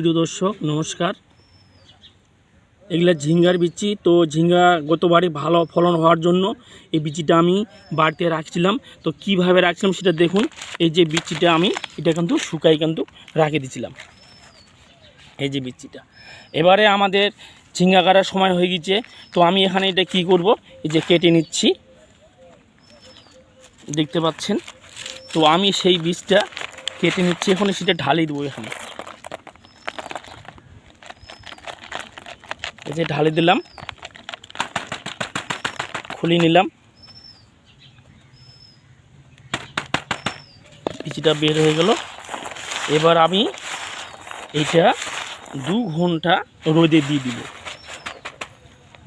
প্রিয় দর্শক, নমস্কার। এগুলা ঝিঙ্গার বিচি, তো ঝিঙ্গা গতবারে ভালো ফলন হওয়ার জন্য এই বিচিটা আমি বাড়িতে রাখছিলাম। তো কীভাবে রাখছিলাম সেটা দেখুন, এই যে বিচিটা আমি, এটা কিন্তু শুকাই কিন্তু রাখে দিছিলাম। এই যে বিচিটা। এবারে আমাদের ঝিঙ্গা কাটার সময় হয়ে গেছে, তো আমি এখানে এটা কি করব, এই যে কেটে নিচ্ছি। দেখতে পাচ্ছেন? তো আমি সেই বীজটা কেটে নিচ্ছি, এখন সেটা ঢালিয়ে দেবো এখানে। এই যে ঢালে দিলাম। খুলে নিলাম। পিচিটা বের হয়ে গেল। এবার আমি এইটা দু ঘণ্টা রোদে দিয়ে দিব।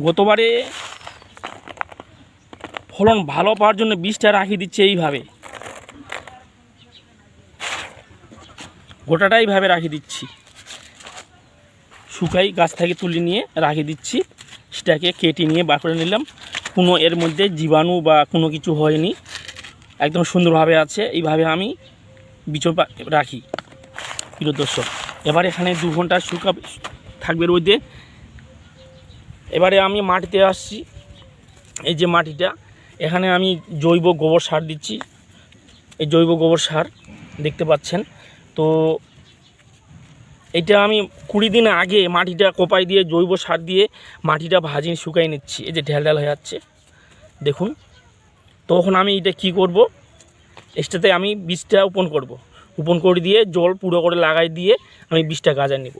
গতবারে ফলন ভালো পাওয়ার জন্য বীজটা রাখি দিচ্ছে এইভাবে। গোটাটাই এইভাবে রাখি দিচ্ছি। শুকাই গাছ থেকে তুলে নিয়ে রাখে দিচ্ছি। সেটাকে কেটে নিয়ে বার করে নিলাম। কোনো এর মধ্যে জীবাণু বা কোনো কিছু হয়নি। একদম সুন্দরভাবে আছে। এইভাবে আমি বিচর রাখি। প্রিয় দর্শক, এবার এখানে দু ঘণ্টা শুকা থাকবে রোদে। এবারে আমি মাটিতে আসছি। এই যে মাটিটা, এখানে আমি জৈব গোবর সার দিচ্ছি। এই জৈব গোবর সার দেখতে পাচ্ছেন। তো এটা আমি কুড়ি দিন আগে মাটিটা কোপাই দিয়ে, জৈব সার দিয়ে মাটিটা ভাজি শুকাই নিচ্ছি। এই যে ঢেল ঢেল হয়ে যাচ্ছে। দেখুন, তখন আমি এটা কি করব? এটাতে আমি বীজটা রোপণ করব। রোপণ করে দিয়ে জল পুরো করে লাগাই দিয়ে আমি বীজটা গাজা নেব।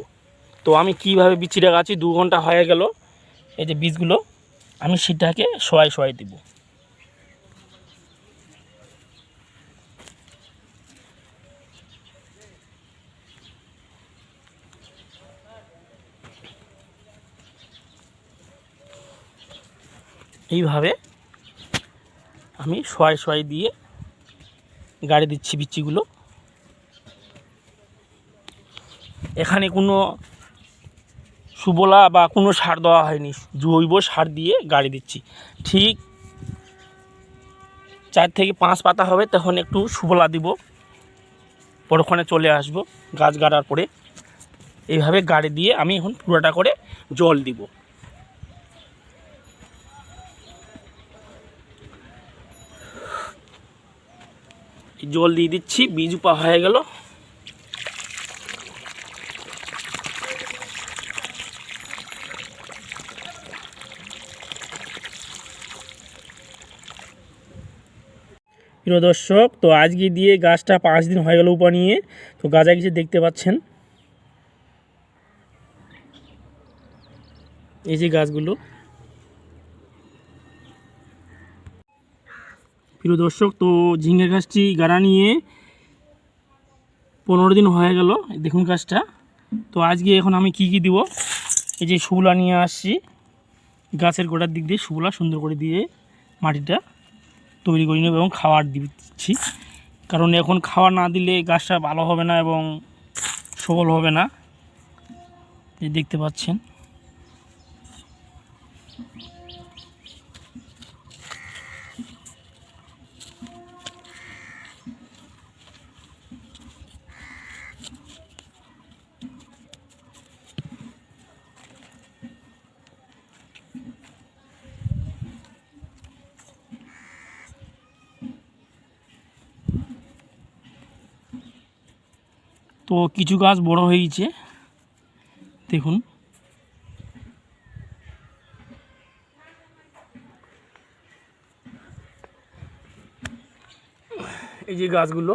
তো আমি কীভাবে বীজটা গাছি? দু ঘণ্টা হয়ে গেল। এই যে বীজগুলো, আমি সেটাকে শোয়াই শোয়াই দেবো। এইভাবে আমি শোয়াই শোয়াই দিয়ে গাড়ি দিচ্ছি বিচিগুলো। এখানে কোনো সুবলা বা কোনো সার দেওয়া হয়নি, জৈব সার দিয়ে গাড়ি দিচ্ছি। ঠিক চার থেকে পাঁচ পাতা হবে, তখন একটু সুবলা দিব। পরক্ষণে চলে আসব গাছ গাড়ার পরে। এইভাবে গাড়ি দিয়ে আমি এখন পুরোটা করে জল দিব। জল দিয়ে দিচ্ছি, বীজ পা হয়ে গেল। প্রিয় দর্শক, তো আজকে দিয়ে গাছটা পাঁচ দিন হয়ে গেল উপা নিয়ে, তো গাছা কিছু দেখতে পাচ্ছেন। এই যে গাছগুলো প্রিয় দর্শক, তো ঝিঙ্গা গাছটি গাড়া নিয়ে পনেরো দিন হয়ে গেল দেখুন গাছটা। তো আজকে এখন আমি কি কি দিব? এই যে শুবলা নিয়ে আসছি। গাছের গোড়ার দিক দিয়ে শুবলা সুন্দর করে দিয়ে মাটিটা তৈরি করে নেব এবং খাবার দিচ্ছি। কারণ এখন খাবার না দিলে গাছটা ভালো হবে না এবং সবল হবে না। দেখতে পাচ্ছেন। তো কিছু গাছ বড় হয়ে গেছে দেখুন। এই যে গাছগুলো।